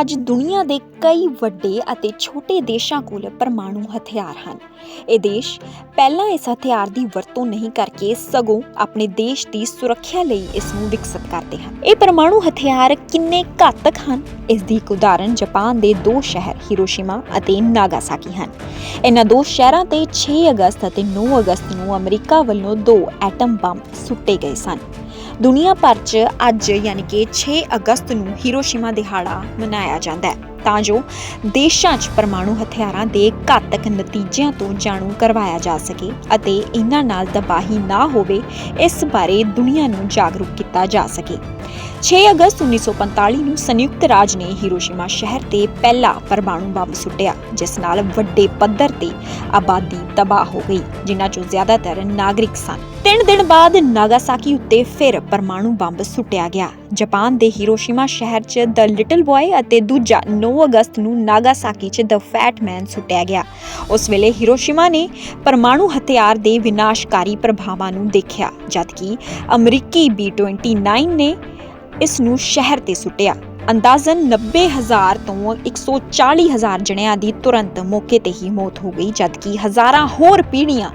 ਅੱਜ ਦੁਨੀਆ ਦੇ ਕਈ ਵੱਡੇ ਅਤੇ ਛੋਟੇ ਦੇਸ਼ਾਂ ਕੋਲ ਪਰਮਾਣੂ ਹਥਿਆਰ ਹਨ। ਇਹ ਦੇਸ਼ ਪਹਿਲਾਂ ਇਸ ਹਥਿਆਰ ਦੀ ਵਰਤੋਂ ਨਹੀਂ ਕਰਕੇ ਸਗੋਂ ਆਪਣੇ ਦੇਸ਼ ਦੀ ਸੁਰੱਖਿਆ ਲਈ ਇਸ ਨੂੰ ਵਿਕਸਿਤ ਕਰਦੇ ਹਨ। ਇਹ ਪਰਮਾਣੂ ਹਥਿਆਰ ਕਿੰਨੇ ਘਾਤਕ ਹਨ? ਇਸ ਦੀ ਇੱਕ ਉਦਾਹਰਨ ਜਾਪਾਨ ਦੇ ਦੋ ਸ਼ਹਿਰ, ਹੀਰੋਸ਼ੀਮਾ ਅਤੇ ਨਾਗਾਸਾਕੀ ਹਨ। ਇਹਨਾਂ ਦੋ ਸ਼ਹਿਰਾਂ ਤੇ 6 ਅਗਸਤ ਅਤੇ 9 ਅਗਸਤ ਨੂੰ ਅਮਰੀਕਾ ਵੱਲੋਂ ਦੋ ਐਟਮ ਬੰਬ ਸੁੱਟੇ ਗਏ ਸਨ। ਦੁਨੀਆ ਭਰ 'ਚ ਅੱਜ ਯਾਨੀ ਕਿ 6 ਅਗਸਤ ਨੂੰ ਹੀਰੋਸ਼ੀਮਾ ਦਿਹਾੜਾ ਮਨਾਇਆ ਜਾਂਦਾ ਹੈ। ਤਾਂ ਜੋ ਦੇਸ਼ਾਂ 'ਚ ਪਰਮਾਣੂ ਹਥਿਆਰਾਂ ਦੇ ਘਾਤਕ ਨਤੀਜਿਆਂ ਤੋਂ ਜਾਣੂ ਕਰਵਾਇਆ ਜਾ ਸਕੇ ਅਤੇ ਇਹਨਾਂ ਨਾਲ ਤਬਾਹੀ ਨਾ ਹੋਵੇ, ਇਸ ਬਾਰੇ ਦੁਨੀਆ ਨੂੰ ਜਾਗਰੂਕ ਕੀਤਾ ਜਾ ਸਕੇ। 6 ਅਗਸਤ 1945 ਨੂੰ ਸੰਯੁਕਤ ਰਾਜ ਨੇ ਹੀਰੋਸ਼ੀਮਾ ਸ਼ਹਿਰ ਤੇ ਪਹਿਲਾ ਪਰਮਾਣੂ ਬੰਬ ਸੁੱਟਿਆ, ਜਿਸ ਨਾਲ ਵੱਡੇ ਪੱਧਰ ਤੇ ਆਬਾਦੀ ਤਬਾਹ ਹੋ ਗਈ, ਜਿਨ੍ਹਾਂ ਚੋਂ ਜ਼ਿਆਦਾਤਰ ਨਾਗਰਿਕ ਸਨ। ਤਿੰਨ ਦਿਨ ਬਾਅਦ ਨਾਗਾਸਾਕੀ ਉੱਤੇ ਫਿਰ ਪਰਮਾਣੂ ਬੰਬ ਸੁੱਟਿਆ ਗਿਆ। ਜਾਪਾਨ ਦੇ ਹੀਰੋਸ਼ੀਮਾ ਸ਼ਹਿਰ 'ਚ ਦ ਲਿਟਲ ਬॉय ਅਤੇ ਦੂਜਾ 9 ਅਗਸਤ ਨੂੰ ਨਾਗਾਸਾਕੀ 'ਚ ਦ ਫੈਟ ਮੈਨ ਸੁੱਟਿਆ ਗਿਆ। ਉਸ ਵੇਲੇ ਹਿਰੋਸ਼ੀਮਾ ਨੇ ਪਰਮਾਣੂ ਹਥਿਆਰ ਦੇ ਵਿਨਾਸ਼ਕਾਰੀ ਪ੍ਰਭਾਵਾਂ ਨੂੰ ਦੇਖਿਆ, ਜਦਕਿ ਅਮਰੀਕੀ B29 ਨੇ ਇਸ ਨੂੰ ਸ਼ਹਿਰ ਤੇ ਸੁੱਟਿਆ। ਅੰਦਾਜ਼ਨ 90000 ਤੋਂ 140000 ਜਣਿਆਂ ਦੀ ਤੁਰੰਤ ਮੌਕੇ ਤੇ ਹੀ ਮੌਤ ਹੋ ਗਈ, ਜਦਕਿ ਹਜ਼ਾਰਾਂ ਹੋਰ ਪੀੜ੍ਹੀਆਂ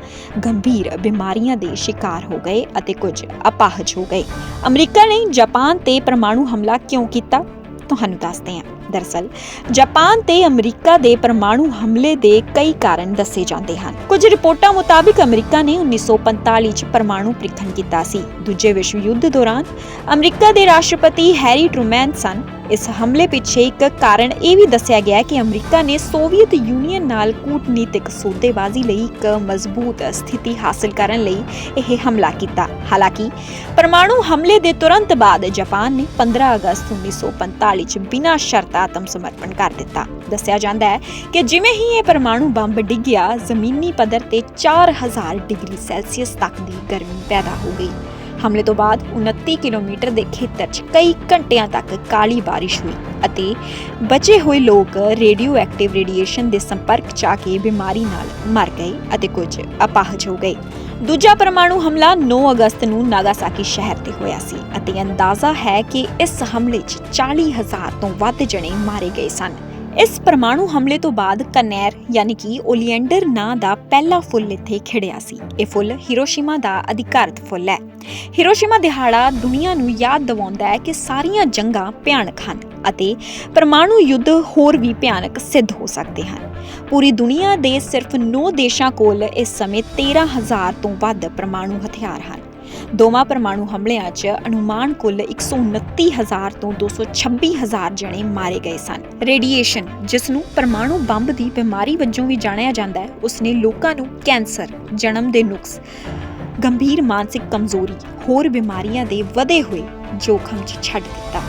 ਗੰਭੀਰ ਬਿਮਾਰੀਆਂ ਦੇ ਸ਼ਿਕਾਰ ਹੋ ਗਏ ਅਤੇ ਕੁਝ ਅਪਾਹਜ ਹੋ ਗਏ। ਅਮਰੀਕਾ ਨੇ ਜਾਪਾਨ ਤੇ ਪਰਮਾਣੂ ਹਮਲਾ ਕਿਉਂ ਕੀਤਾ? ਤੁਹਾਨੂੰ ਦੱਸਦੇ ਹਾਂ। ਦਰਅਸਲ ਜਾਪਾਨ ਤੇ ਅਮਰੀਕਾ ਦੇ ਪਰਮਾਣੂ ਹਮਲੇ ਦੇ ਕਈ ਕਾਰਨ ਦੱਸੇ ਜਾਂਦੇ ਹਨ। ਕੁਝ ਰਿਪੋਰਟਾਂ ਮੁਤਾਬਿਕ ਅਮਰੀਕਾ ਨੇ 1945 ਚ ਪਰਮਾਣੂ ਪ੍ਰੀਖਣ ਕੀਤਾ ਸੀ। ਦੂਜੇ ਵਿਸ਼ਵ ਯੁੱਧ ਦੌਰਾਨ ਅਮਰੀਕਾ ਦੇ ਰਾਸ਼ਟਰਪਤੀ ਹੈਰੀ ਟਰੂਮੈਨ ਸਨ। ਇਸ ਹਮਲੇ ਪਿੱਛੇ ਇੱਕ ਕਾਰਨ ਇਹ ਵੀ ਦੱਸਿਆ ਗਿਆ ਕਿ ਅਮਰੀਕਾ ਨੇ ਸੋਵੀਅਤ ਯੂਨੀਅਨ ਨਾਲ ਕੂਟਨੀਤਿਕ ਸੌਦੇਬਾਜ਼ੀ ਲਈ ਇੱਕ ਮਜ਼ਬੂਤ ਸਥਿਤੀ ਹਾਸਲ ਕਰਨ ਲਈ ਇਹ ਹਮਲਾ ਕੀਤਾ। ਹਾਲਾਂਕਿ, ਪਰਮਾਣੂ ਹਮਲੇ ਦੇ ਤੁਰੰਤ ਬਾਅਦ ਜਾਪਾਨ ਨੇ 15 ਅਗਸਤ 1945 ਚ ਬਿਨਾਂ ਸ਼ਰਤ ਆਤਮ ਸਮਰਪਣ ਕਰ ਦਿੱਤਾ। ਦੱਸਿਆ ਜਾਂਦਾ ਹੈ ਕਿ ਜਿਵੇਂ ਹੀ ਇਹ ਪਰਮਾਣੂ ਬੰਬ ਡਿੱਗਿਆ, ਜ਼ਮੀਨੀ ਪੱਧਰ ਤੇ 4000 ਡਿਗਰੀ ਸੈਲਸੀਅਸ ਤੱਕ ਦੀ ਗਰਮੀ ਪੈਦਾ ਹੋ ਗਈ। ਹਮਲੇ ਤੋਂ ਬਾਅਦ 29 ਕਿਲੋਮੀਟਰ ਦੇ ਖੇਤਰ 'ਚ ਕਈ ਘੰਟਿਆਂ ਤੱਕ ਕਾਲੀ ਬਾਰਿਸ਼ ਹੋਈ ਅਤੇ ਬਚੇ ਹੋਏ ਲੋਕ ਰੇਡੀਓ ਐਕਟਿਵ ਰੇਡੀਏਸ਼ਨ ਦੇ ਸੰਪਰਕ 'ਚ ਆ ਕੇ ਬਿਮਾਰੀ ਨਾਲ ਮਰ ਗਏ ਅਤੇ ਕੁਝ ਅਪਾਹਜ ਹੋ ਗਏ। ਦੂਜਾ ਪਰਮਾਣੂ ਹਮਲਾ 9 ਅਗਸਤ ਨੂੰ ਨਾਗਾਸਾਕੀ ਸ਼ਹਿਰ ਤੇ ਹੋਇਆ ਸੀ ਅਤੇ ਅੰਦਾਜ਼ਾ ਹੈ ਕਿ ਇਸ ਹਮਲੇ 'ਚ 40000 ਤੋਂ ਵੱਧ ਜਣੇ ਮਾਰੇ ਗਏ ਸਨ। ਇਸ ਪਰਮਾਣੂ ਹਮਲੇ ਤੋਂ ਬਾਅਦ ਕਨੈਰ, ਯਾਨੀ ਕਿ ਓਲੀਐਂਡਰ ਨਾਂ ਦਾ ਪਹਿਲਾ ਫੁੱਲ ਇੱਥੇ ਖਿੜਿਆ ਸੀ। ਇਹ ਫੁੱਲ ਹੀਰੋਸ਼ੀਮਾ ਦਾ ਅਧਿਕਾਰਤ ਫੁੱਲ ਹੈ। ਹੀਰੋਸ਼ੀਮਾ ਦਿਹਾੜਾ ਦੁਨੀਆ ਨੂੰ ਯਾਦ ਦਿਵਾਉਂਦਾ ਹੈ ਕਿ ਸਾਰੀਆਂ ਜੰਗਾਂ ਭਿਆਨਕ ਹਨ ਅਤੇ ਪਰਮਾਣੂ ਯੁੱਧ ਹੋਰ ਵੀ ਭਿਆਨਕ ਸਿੱਧ ਹੋ ਸਕਦੇ ਹਨ। ਪੂਰੀ ਦੁਨੀਆ ਦੇ ਸਿਰਫ 9 ਦੇਸ਼ਾਂ ਕੋਲ ਇਸ ਸਮੇਂ 13000 ਤੋਂ ਵੱਧ ਪਰਮਾਣੂ ਹਥਿਆਰ ਹਨ। ਦੋਵਾਂ ਪਰਮਾਣੂ ਹਮਲਿਆਂ 'ਚ ਅਨੁਮਾਨ ਕੁੱਲ 129000 ਤੋਂ 226000 ਜਣੇ ਮਾਰੇ ਗਏ ਸਨ। ਰੇਡੀਏਸ਼ਨ, ਜਿਸ ਨੂੰ ਪਰਮਾਣੂ ਬੰਬ ਦੀ ਬਿਮਾਰੀ ਵਜੋਂ ਵੀ ਜਾਣਿਆ ਜਾਂਦਾ ਹੈ ਉਸਨੇ ਲੋਕਾਂ ਨੂੰ ਕੈਂਸਰ, ਜਨਮ ਦੇ ਨੁਕਸ, ਗੰਭੀਰ ਮਾਨਸਿਕ ਕਮਜ਼ੋਰੀ, ਹੋਰ ਬਿਮਾਰੀਆਂ ਦੇ ਵਧੇ ਹੋਏ ਜੋਖਮ 'ਚ ਛੱਡ ਦਿੱਤਾ।